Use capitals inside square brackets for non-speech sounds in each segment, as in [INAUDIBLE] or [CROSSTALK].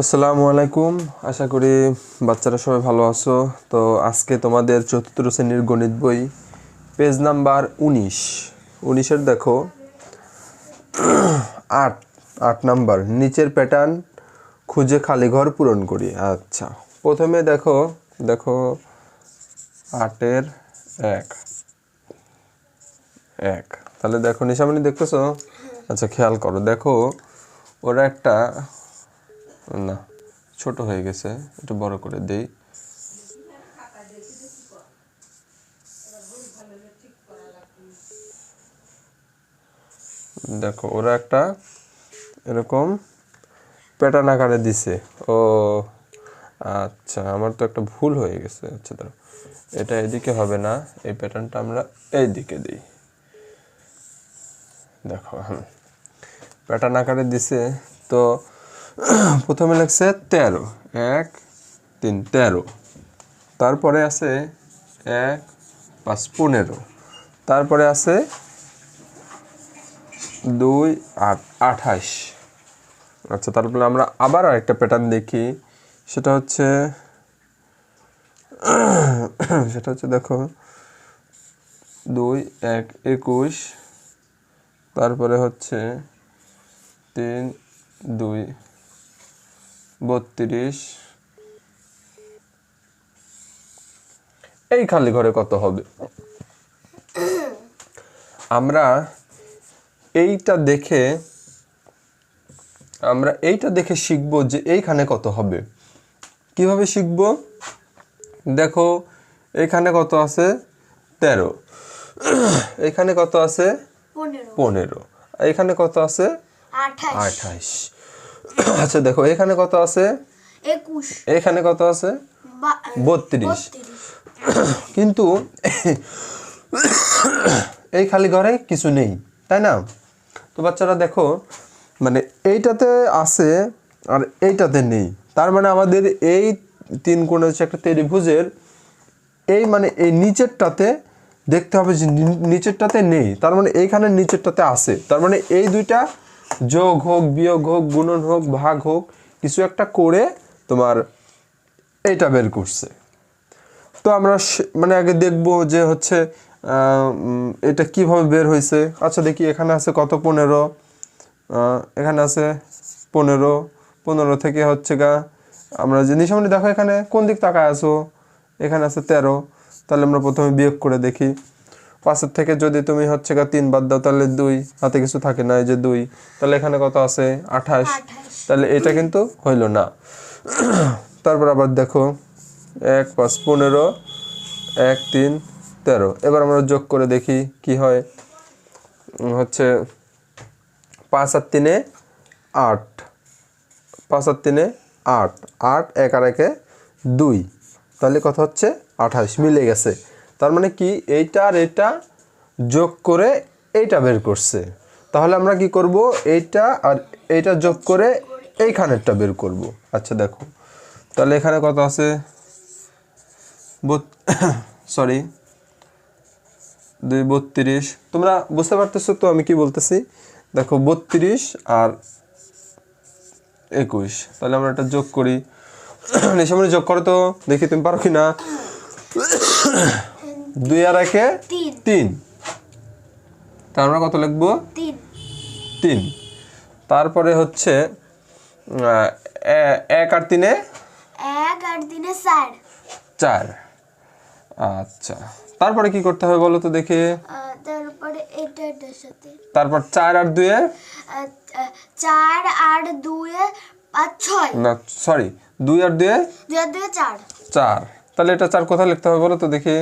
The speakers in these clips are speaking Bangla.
আসসালামু আলাইকুম। আশা করি বাচ্চারা সবাই ভালো আছো। তো আজকে তোমাদের চতুর্থ শ্রেণির গণিত বই, পেজ নাম্বার উনিশ। উনিশের দেখো, আট আট নাম্বার। নিচের প্যাটার্ন খুঁজে খালি ঘর পূরণ করি। আচ্ছা প্রথমে দেখো দেখো, আটের এক। এক। তাহলে দেখো, নিশামণি দেখতেছো? আচ্ছা খেয়াল করো। দেখো, ওরা একটা না, ছোট হয়ে গেছে, একটু বড় করে দেই। দেখো, ওরা একটা এরকম প্যাটার্ন আকারে দিছে। ও আচ্ছা আমার তো একটা ভুল হয়ে গেছে। আচ্ছা ধরো এটা এদিকে হবে না, এই প্যাটার্নটা আমরা এই দিকে দিই। দেখো প্যাটার্ন আকারে দিছে, তো [CLEARS THROAT] প্রথমে লাগছে তেরো, এক, তিন, তেরো। তারপরে আছে এক, পাঁচ, পনেরো। তারপরে আছে দুই, আট, আঠাশ। আচ্ছা তারপরে আমরা আবার আরেকটা প্যাটার্ন দেখি। সেটা হচ্ছে [CLEARS THROAT] সেটা হচ্ছে দেখো, দুই, এক, একুশ। তারপরে হচ্ছে তিন, দুই বত্রিশ। এই খালি ঘরে কত হবে? আমরা এইটা দেখে আমরা এইটা দেখে শিখব যে এইখানে কত হবে। কীভাবে শিখব? দেখো এখানে কত আছে? তেরো। এখানে কত আছে? পনেরো। এখানে কত আছে? আঠাশ। [COUGHS] আচ্ছা দেখো এখানে কত আছে? একুশ। এখানে কত আছে? বত্রিশ। [COUGHS] কিন্তু [COUGHS] এই খালি ঘরে কিছু নেই তাই না? তো বাচ্চারা দেখো মানে এইটাতে আছে আর এইটাতে নেই। তার মানে আমাদের এই তিন কোণে হচ্ছে একটা ত্রিভুজের এই মানে এই নিচেরটাতে দেখতে হবে যে নিচেরটাতে নেই। তার মানে এইখানে নিচেরটাতে আছে। তার মানে এই দুইটা যোগ হোক, বিয়োগ হোক, গুণন হোক, ভাগ হোক, কিছু একটা করে তোমার এইটা বের করছে। তো আমরা মানে আগে দেখব যে হচ্ছে এটা কীভাবে বের হয়েছে। আচ্ছা দেখি এখানে আছে কত? পনেরো। এখানে আছে পনেরো। পনেরো থেকে হচ্ছে গা, আমরা যে নিশামণি দেখো এখানে, কোন দিক তাকায় আছো? এখানে আছে তেরো। তাহলে আমরা প্রথমে বিয়োগ করে দেখি। পাঁচের থেকে যদি তুমি হচ্ছে গা তিন বাদ দাও তাহলে দুই। হাতে কিছু থাকে না এই যে দুই। তাহলে এখানে কত আছে? আঠাশ। আঠাশ। তাহলে এটা কিন্তু হইল না। [CLEARS THROAT] তারপর আবার দেখো এক পাঁচ পনেরো এক তিন তেরো। এবার আমরা যোগ করে দেখি কি হয়। হচ্ছে পাঁচ আর তিনে আট। পাঁচ আর তিনে আট। আট এক আর একে দুই। তাহলে কথা হচ্ছে? আঠাশ। মিলে গেছে। তার মানে কি? এইটা আর এটা যোগ করে এইটা বের করছে। তাহলে আমরা কি করব? এইটা আর এইটা যোগ করে এইখানেরটা বের করব। আচ্ছা দেখো। তাহলে এখানে কত আছে? সরি [COUGHS] দুই, বত্রিশ। তোমরা বুঝতে পারতেছো তো আমি কি বলতেছি? দেখো, বত্রিশ আর একুশ। তাহলে আমরা এটা যোগ করি। [COUGHS] এই সময় যোগ করো তো, দেখি তুমি পারো কি না [COUGHS] দুই আর একে তিন। তিন। তা আমরা কত লিখব? তিন। তিন। তারপরে হচ্ছে এক আর তিনে? এক আর দিনে চার। চার। আচ্ছা। তারপরে কি করতে হবে বলো তো দেখে। তারপরে এটা এটার সাথে। তারপর চার আর দুয়ে? আহ, চার আর দুয়ে পাঁচ ছয়। না সরি দুই আর দুয়ে? দুই আর দুয়ে চার। চার। তাহলে এটা চার কোথায় লিখতে হবে বলো তো দেখি।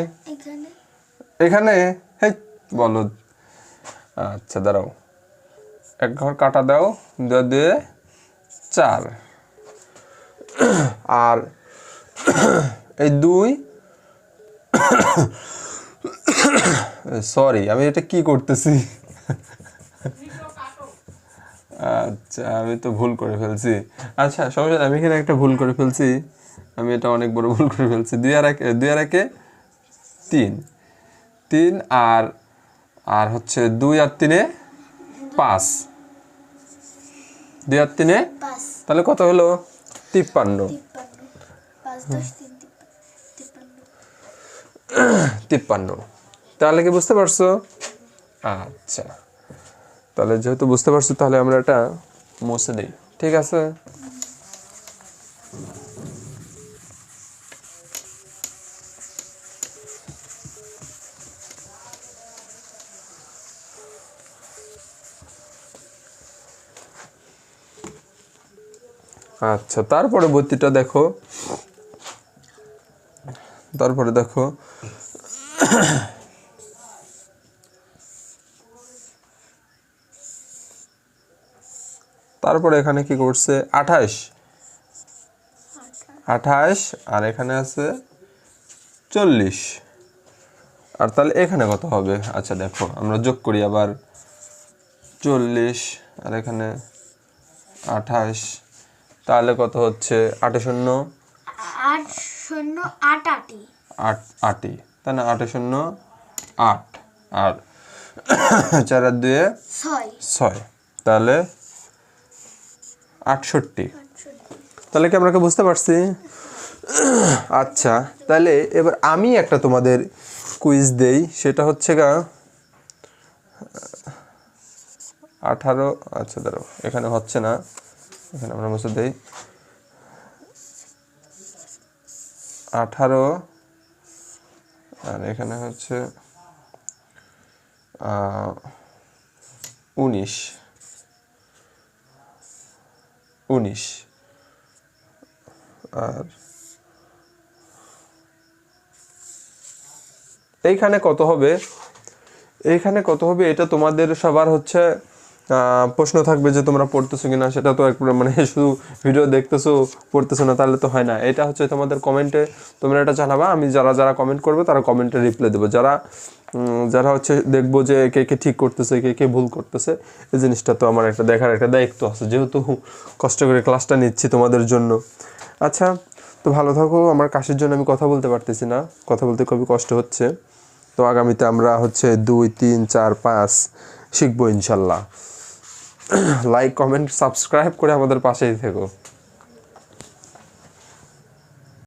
এখানে। হেই বলো। আচ্ছা দাঁড়াও। এক ঘর কাটা দাও আর চার। আর এই দুই। সরি আমি এটা কি করতেছি? আচ্ছা আমি তো ভুল করে ফেলছি। আচ্ছা সমস্যা আমি এখানে একটা ভুল করে ফেলছি। আমি এটা অনেক বড় ভুল করে ফেলছি। দুই আর এক দুই আর একে তিন। তিন আর আর হচ্ছে দুই আর তিনে পাঁচ। দুই আর তিনে তাহলে কত হলো? তিপ্পান্ন। তিপ্পান্ন। তাহলে কি বুঝতে পারছ? আচ্ছা। তাহলে যেহেতু বুঝতে পারছ তাহলে আমরা এটা মুছে দিই। ঠিক আছে? আচ্ছা তার পরবর্তীটা দেখো। তারপরে দেখো। তারপরে এখানে কি করছে? আঠাশ। আঠাশ, আর এখানে আছে চল্লিশ। আর তাহলে এখানে কত হবে? আচ্ছা দেখো, আমরা যোগ করি আবার চল্লিশ, আর এখানে আঠাশ। তাহলে কত হচ্ছে? আটে শূন্য? আট শূন্য আট আটি আট আটই। তাই না আটে শূন্য আট। আর [COUGHS] চার আর দুয়ে ছয়। ছয়। তাহলে আটষট্টি। তাহলে কি আমরা বুঝতে পারছি? [COUGHS] আচ্ছা তাহলে এবার আমি একটা তোমাদের কুইজ দেই। সেটা হচ্ছে গা আঠারো আচ্ছা ধরো এখানে হচ্ছে না। এখানে আমরা মুছে দেই। আঠারো। আর এখানে হচ্ছে উনিশ। উনিশ। আর এইখানে কত হবে? এইখানে কত হবে? এটা তোমাদের সবার হচ্ছে প্রশ্ন থাকবে যে তোমরা পড়তেছো কিনা, সেটা তো একটু মানে শুধু ভিডিও দেখতেছো, পড়তেছো না, তাহলে তো হয় না। এটা হচ্ছে তোমাদের কমেন্টে তোমরা এটা জানাবা, আমি যারা যারা কমেন্ট করবে তারা কমেন্টে রিপ্লাই দেবো। যারা যারা হচ্ছে দেখব যে কে কে ঠিক করতেছে, কে কে ভুল করতেছে, এই জিনিসটা তো আমার একটা দেখার একটা দায়িত্ব আছে, যেহেতু কষ্ট করে ক্লাসটা নিচ্ছি তোমাদের জন্য। আচ্ছা তো ভালো থাকো, আমার কাশির জন্য আমি কথা বলতে পারতেছি না, কথা বলতে খুবই কষ্ট হচ্ছে। তো আগামীতে আমরা হচ্ছে দুই, তিন, চার, পাঁচ শিখব ইনশাল্লাহ। লাইক কমেন্ট সাবস্ক্রাইব করে আমাদের পাশেই থেকো।